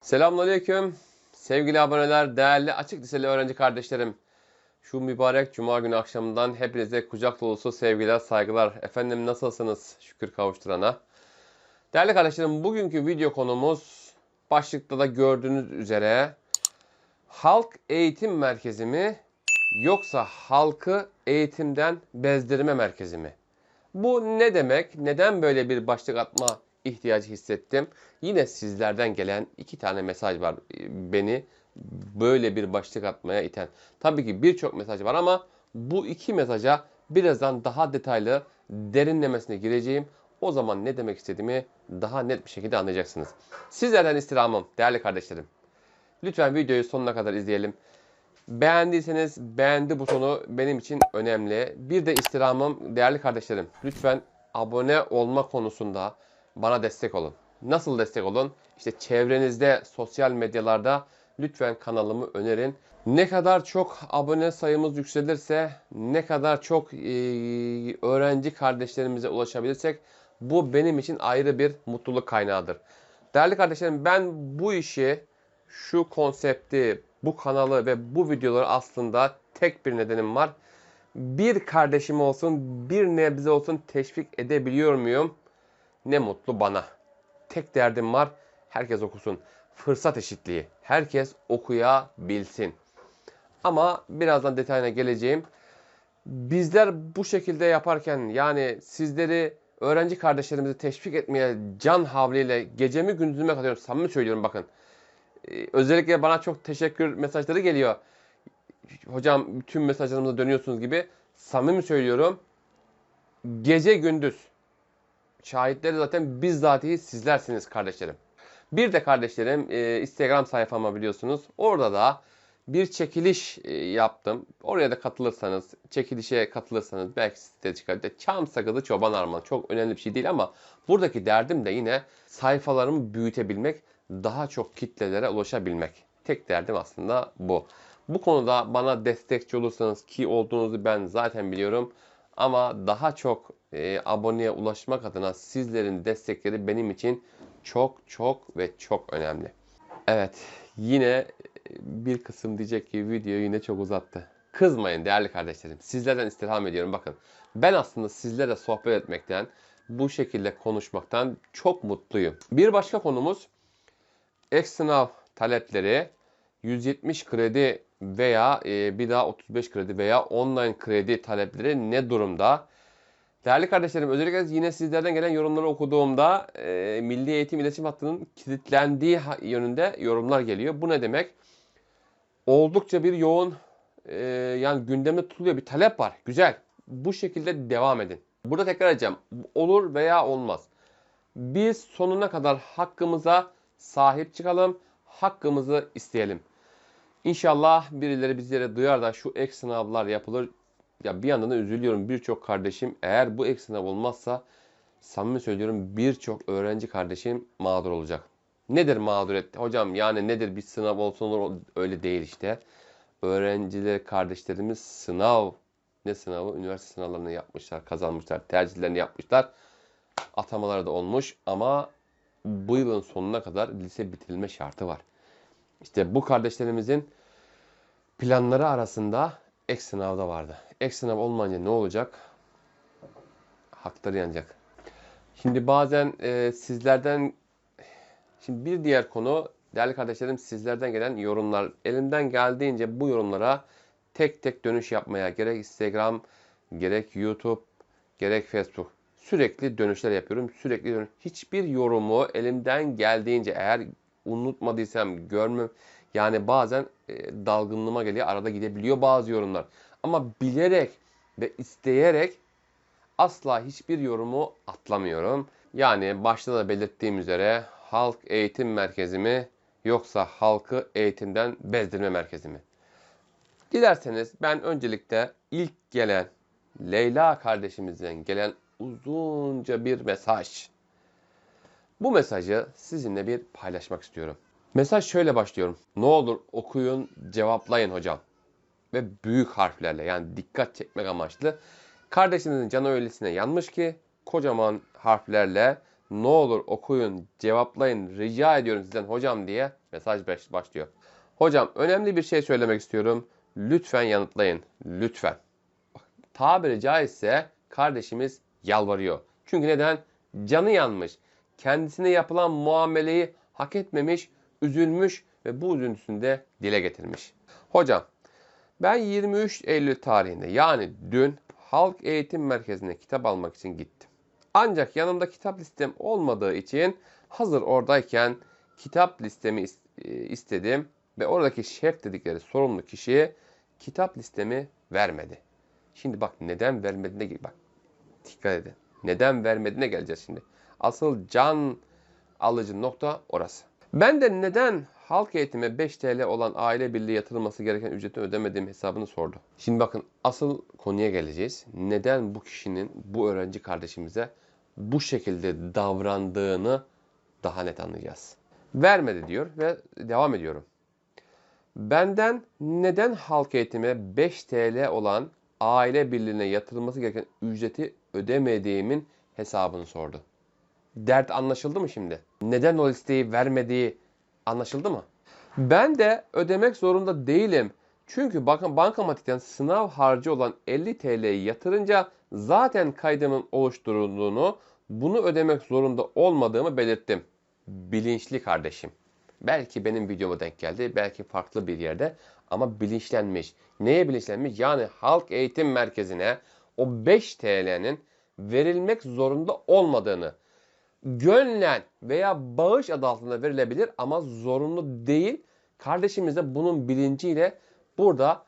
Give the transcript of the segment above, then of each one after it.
Selamünaleyküm. Sevgili aboneler, değerli açık liseli öğrenci kardeşlerim. Şu mübarek cuma günü akşamından hepinize kucak dolusu sevgiler, saygılar. Efendim nasılsınız? Şükür kavuşturana. Değerli kardeşlerim, bugünkü video konumuz başlıkta da gördüğünüz üzere halk eğitim merkezi mi yoksa halkı eğitimden bezdirme merkezi mi? Bu ne demek? Neden böyle bir başlık atma ihtiyacı hissettim? Yine sizlerden gelen iki tane mesaj var e, beni böyle bir başlık atmaya iten. Tabii ki birçok mesaj var ama bu iki mesaja birazdan daha detaylı derinlemesine gireceğim. O zaman ne demek istediğimi daha net bir şekilde anlayacaksınız. Sizlerden istirhamım değerli kardeşlerim. Lütfen videoyu sonuna kadar izleyelim. Beğendiyseniz beğendi butonu benim için önemli. Bir de istirhamım değerli kardeşlerim. Lütfen abone olma konusunda bana destek olun. Nasıl destek olun? İşte çevrenizde, sosyal medyalarda lütfen kanalımı önerin. Ne kadar çok abone sayımız yükselirse, ne kadar çok e, öğrenci kardeşlerimize ulaşabilirsek bu benim için ayrı bir mutluluk kaynağıdır. Değerli kardeşlerim ben bu işi, şu konsepti, bu kanalı ve bu videoları aslında tek bir nedenim var. Bir kardeşim olsun, bir nebze olsun teşvik edebiliyor muyum? Ne mutlu bana. Tek derdim var, herkes okusun. Fırsat eşitliği. Herkes okuyabilsin. Ama birazdan detayına geleceğim. Bizler bu şekilde yaparken yani sizleri öğrenci kardeşlerimizi teşvik etmeye can havliyle gecemi gündüzüme katıyorum. Samimi söylüyorum bakın. Ee, özellikle bana çok teşekkür mesajları geliyor. Hocam tüm mesajlarımıza dönüyorsunuz gibi. Samimi söylüyorum. Gece gündüz. Şahitleri zaten bizzatihi sizlersiniz kardeşlerim. Bir de kardeşlerim e, Instagram sayfama biliyorsunuz. Orada da bir çekiliş e, yaptım. Oraya da katılırsanız, çekilişe katılırsanız belki size çıkar. Çam sakızı çoban armağanı. Çok önemli bir şey değil ama buradaki derdim de yine sayfalarımı büyütebilmek, daha çok kitlelere ulaşabilmek. Tek derdim aslında bu. Bu konuda bana destekçi olursanız ki olduğunuzu ben zaten biliyorum. Ama daha çok e, aboneye ulaşmak adına sizlerin destekleri benim için çok çok ve çok önemli. Evet yine bir kısım diyecek ki video yine çok uzattı. Kızmayın değerli kardeşlerim. Sizlerden istirham ediyorum. Bakın ben aslında sizlere sohbet etmekten, bu şekilde konuşmaktan çok mutluyum. Bir başka konumuz ek sınav talepleri 170 kredi veya e, bir daha 35 kredi veya online kredi talepleri ne durumda? Değerli kardeşlerim özellikle yine sizlerden gelen yorumları okuduğumda e, Milli Eğitim İletişim Hattı'nın kilitlendiği yönünde yorumlar geliyor. Bu ne demek? Oldukça bir yoğun e, yani gündemde tutuluyor bir talep var. Güzel. Bu şekilde devam edin. Burada tekrar edeceğim. Olur veya olmaz. Biz sonuna kadar hakkımıza sahip çıkalım. Hakkımızı isteyelim. İnşallah birileri bizlere duyar da şu ek sınavlar yapılır. Ya bir yandan da üzülüyorum birçok kardeşim eğer bu ek sınav olmazsa samimi söylüyorum birçok öğrenci kardeşim mağdur olacak. Nedir mağduriyet? Hocam yani nedir bir sınav olsun olur öyle değil işte. Öğrenciler kardeşlerimiz sınav ne sınavı? Üniversite sınavlarını yapmışlar, kazanmışlar, tercihlerini yapmışlar. Atamaları da olmuş ama bu yılın sonuna kadar lise bitirilme şartı var. İşte bu kardeşlerimizin planları arasında ek sınavda vardı. Ek sınav olmayınca ne olacak? Hakları yanacak. Şimdi bazen e, sizlerden şimdi bir diğer konu değerli kardeşlerim sizlerden gelen yorumlar. Elimden geldiğince bu yorumlara tek tek dönüş yapmaya gerek Instagram, gerek YouTube, gerek Facebook sürekli dönüşler yapıyorum. Sürekli dönüş. Hiçbir yorumu elimden geldiğince eğer unutmadıysam görmem yani bazen e, dalgınlığıma geliyor. Arada gidebiliyor bazı yorumlar. Ama bilerek ve isteyerek asla hiçbir yorumu atlamıyorum. Yani başta da belirttiğim üzere halk eğitim merkezi mi yoksa halkı eğitimden bezdirme merkezi mi? Dilerseniz ben öncelikle ilk gelen Leyla kardeşimizden gelen uzunca bir mesaj. Bu mesajı sizinle bir paylaşmak istiyorum. Mesaj şöyle başlıyorum. Ne olur okuyun, cevaplayın hocam. Ve büyük harflerle yani dikkat çekmek amaçlı. Kardeşinizin canı öylesine yanmış ki kocaman harflerle Ne olur okuyun, cevaplayın, rica ediyorum sizden hocam diye mesaj baş- başlıyor. Hocam önemli bir şey söylemek istiyorum. Lütfen yanıtlayın. Lütfen. Tabiri caizse kardeşimiz yalvarıyor. Çünkü neden? Canı yanmış. Kendisine yapılan muameleyi hak etmemiş, üzülmüş ve bu üzüntüsünü de dile getirmiş. Hocam ben 23 Eylül tarihinde yani dün Halk Eğitim Merkezi'ne kitap almak için gittim. Ancak yanımda kitap listem olmadığı için hazır oradayken kitap listemi is- e, istedim ve oradaki şef dedikleri sorumlu kişi kitap listemi vermedi. Şimdi bak neden vermediğine bak dikkat edin. Neden vermediğine geleceğiz şimdi. Asıl can alıcı nokta orası. Ben de neden halk eğitime 5 TL olan aile birliği yatırılması gereken ücreti ödemediğim hesabını sordu. Şimdi bakın asıl konuya geleceğiz. Neden bu kişinin bu öğrenci kardeşimize bu şekilde davrandığını daha net anlayacağız. Vermedi diyor ve devam ediyorum. Benden neden halk eğitime 5 TL olan aile birliğine yatırılması gereken ücreti ödemediğimin hesabını sordu. Dert anlaşıldı mı şimdi? Neden o listeyi vermediği anlaşıldı mı? Ben de ödemek zorunda değilim. Çünkü bakın bankamatikten sınav harcı olan 50 TL'yi yatırınca zaten kaydımın oluşturulduğunu, bunu ödemek zorunda olmadığımı belirttim. Bilinçli kardeşim. Belki benim videoma denk geldi, belki farklı bir yerde ama bilinçlenmiş. Neye bilinçlenmiş? Yani halk eğitim merkezine o 5 TL'nin verilmek zorunda olmadığını, gönlen veya bağış adı altında verilebilir ama zorunlu değil. Kardeşimiz de bunun bilinciyle burada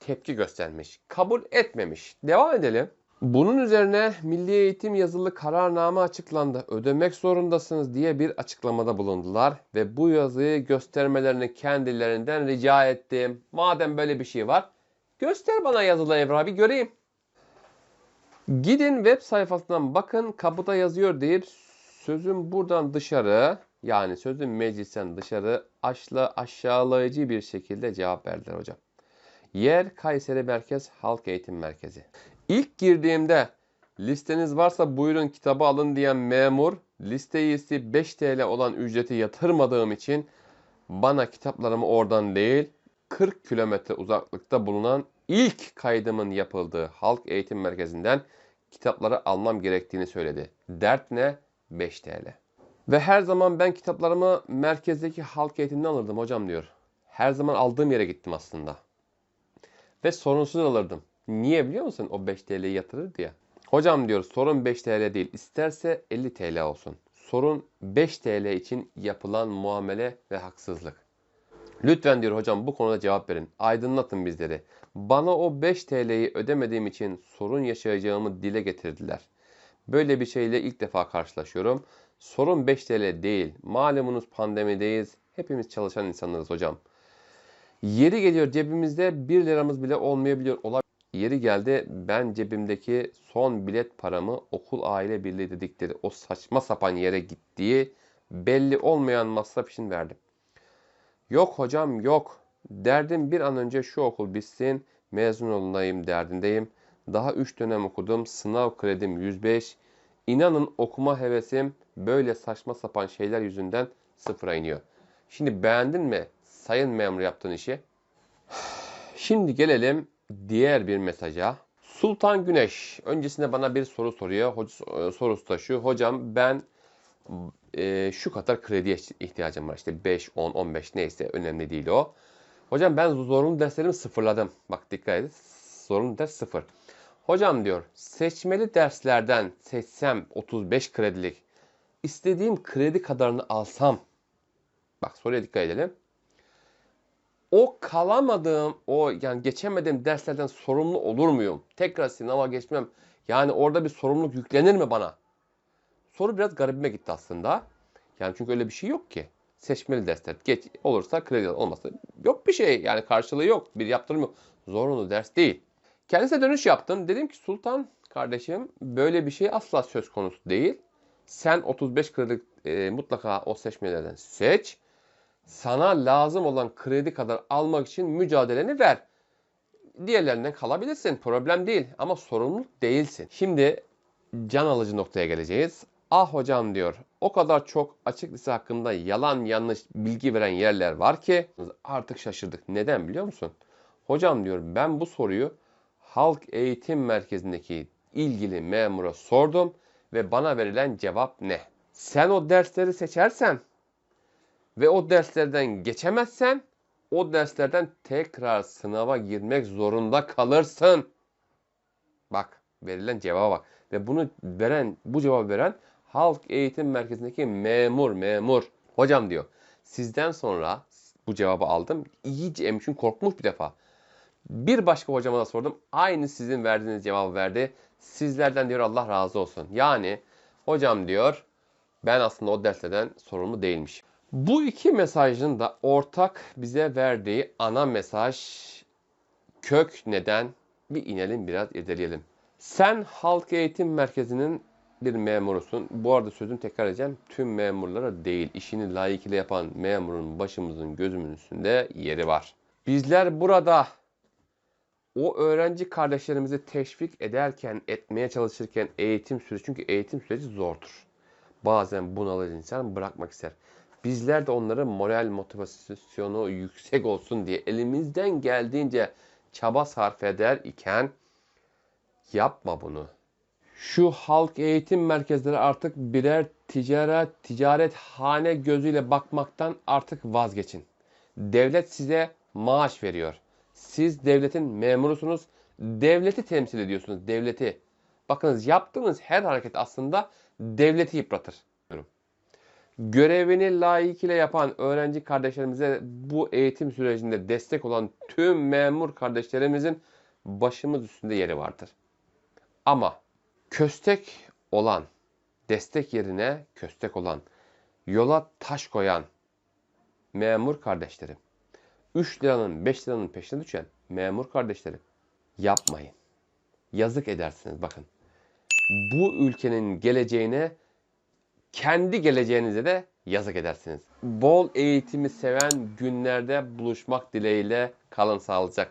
tepki göstermiş. Kabul etmemiş. Devam edelim. Bunun üzerine Milli Eğitim yazılı kararname açıklandı. Ödemek zorundasınız diye bir açıklamada bulundular ve bu yazıyı göstermelerini kendilerinden rica ettim. Madem böyle bir şey var, göster bana yazılı evrağı bir göreyim. Gidin web sayfasından bakın kapıda yazıyor deyip sözün buradan dışarı yani sözün meclisten dışarı aşla aşağılayıcı bir şekilde cevap verdiler hocam. Yer Kayseri Merkez Halk Eğitim Merkezi. İlk girdiğimde listeniz varsa buyurun kitabı alın diyen memur liste 5 TL olan ücreti yatırmadığım için bana kitaplarımı oradan değil 40 kilometre uzaklıkta bulunan ilk kaydımın yapıldığı halk eğitim merkezinden kitapları almam gerektiğini söyledi. Dert ne? 5 TL. Ve her zaman ben kitaplarımı merkezdeki halk eğitimden alırdım hocam diyor. Her zaman aldığım yere gittim aslında. Ve sorunsuz alırdım. Niye biliyor musun? O 5 TL'yi yatırırdı ya. Hocam diyor sorun 5 TL değil. İsterse 50 TL olsun. Sorun 5 TL için yapılan muamele ve haksızlık. Lütfen diyor hocam bu konuda cevap verin. Aydınlatın bizleri. Bana o 5 TL'yi ödemediğim için sorun yaşayacağımı dile getirdiler. Böyle bir şeyle ilk defa karşılaşıyorum. Sorun 5 TL değil. Malumunuz pandemideyiz. Hepimiz çalışan insanlarız hocam. Yeri geliyor cebimizde 1 liramız bile olmayabiliyor. Ola Yeri geldi ben cebimdeki son bilet paramı okul aile birliği dedikleri o saçma sapan yere gittiği belli olmayan masraf için verdim. Yok hocam yok. Derdim bir an önce şu okul bitsin, mezun olayım derdindeyim. Daha 3 dönem okudum, sınav kredim 105. İnanın okuma hevesim böyle saçma sapan şeyler yüzünden sıfıra iniyor. Şimdi beğendin mi sayın memur yaptığın işi? Şimdi gelelim diğer bir mesaja. Sultan Güneş öncesinde bana bir soru soruyor. Hoca, sorusu da şu. Hocam ben e, şu kadar krediye ihtiyacım var. İşte 5, 10, 15 neyse önemli değil o. Hocam ben zorunlu derslerimi sıfırladım. Bak dikkat edin. Zorunlu ders sıfır. Hocam diyor seçmeli derslerden seçsem 35 kredilik istediğim kredi kadarını alsam bak soruya dikkat edelim. O kalamadığım, o yani geçemediğim derslerden sorumlu olur muyum? Tekrar sınava geçmem. Yani orada bir sorumluluk yüklenir mi bana? Soru biraz garibime gitti aslında. Yani çünkü öyle bir şey yok ki. Seçmeli dersler geç olursa kredi olmasa yok bir şey. Yani karşılığı yok. Bir yaptırım yok. Zorunlu ders değil. Kendisine dönüş yaptım. Dedim ki Sultan kardeşim böyle bir şey asla söz konusu değil. Sen 35 kredi e, mutlaka o seçmelerden seç. Sana lazım olan kredi kadar almak için mücadeleni ver. Diğerlerinden kalabilirsin. Problem değil ama sorumlu değilsin. Şimdi can alıcı noktaya geleceğiz. Ah hocam diyor. O kadar çok açık lise hakkında yalan yanlış bilgi veren yerler var ki artık şaşırdık. Neden biliyor musun? Hocam diyor ben bu soruyu Halk Eğitim Merkezi'ndeki ilgili memura sordum ve bana verilen cevap ne? Sen o dersleri seçersen ve o derslerden geçemezsen o derslerden tekrar sınava girmek zorunda kalırsın. Bak verilen cevaba bak. Ve bunu veren, bu cevabı veren Halk Eğitim Merkezi'ndeki memur, memur. Hocam diyor, sizden sonra bu cevabı aldım. İyice emişim korkmuş bir defa. Bir başka hocama da sordum. Aynı sizin verdiğiniz cevabı verdi. Sizlerden diyor Allah razı olsun. Yani hocam diyor ben aslında o derslerden sorumlu değilmiş. Bu iki mesajın da ortak bize verdiği ana mesaj kök neden bir inelim biraz irdeleyelim. Sen halk eğitim merkezinin bir memurusun. Bu arada sözünü tekrar edeceğim. Tüm memurlara değil, işini layıkıyla yapan memurun başımızın gözümün üstünde yeri var. Bizler burada o öğrenci kardeşlerimizi teşvik ederken, etmeye çalışırken eğitim süreci, çünkü eğitim süreci zordur. Bazen bunalır insan bırakmak ister. Bizler de onların moral motivasyonu yüksek olsun diye elimizden geldiğince çaba sarf eder iken yapma bunu. Şu halk eğitim merkezleri artık birer ticaret ticaret hane gözüyle bakmaktan artık vazgeçin. Devlet size maaş veriyor. Siz devletin memurusunuz. Devleti temsil ediyorsunuz. Devleti. Bakınız yaptığınız her hareket aslında devleti yıpratır. Görevini layıkıyla yapan öğrenci kardeşlerimize bu eğitim sürecinde destek olan tüm memur kardeşlerimizin başımız üstünde yeri vardır. Ama köstek olan, destek yerine köstek olan, yola taş koyan memur kardeşlerim, 3 liranın 5 liranın peşine düşen memur kardeşlerim yapmayın. Yazık edersiniz bakın. Bu ülkenin geleceğine kendi geleceğinize de yazık edersiniz. Bol eğitimi seven günlerde buluşmak dileğiyle kalın sağlıcakla.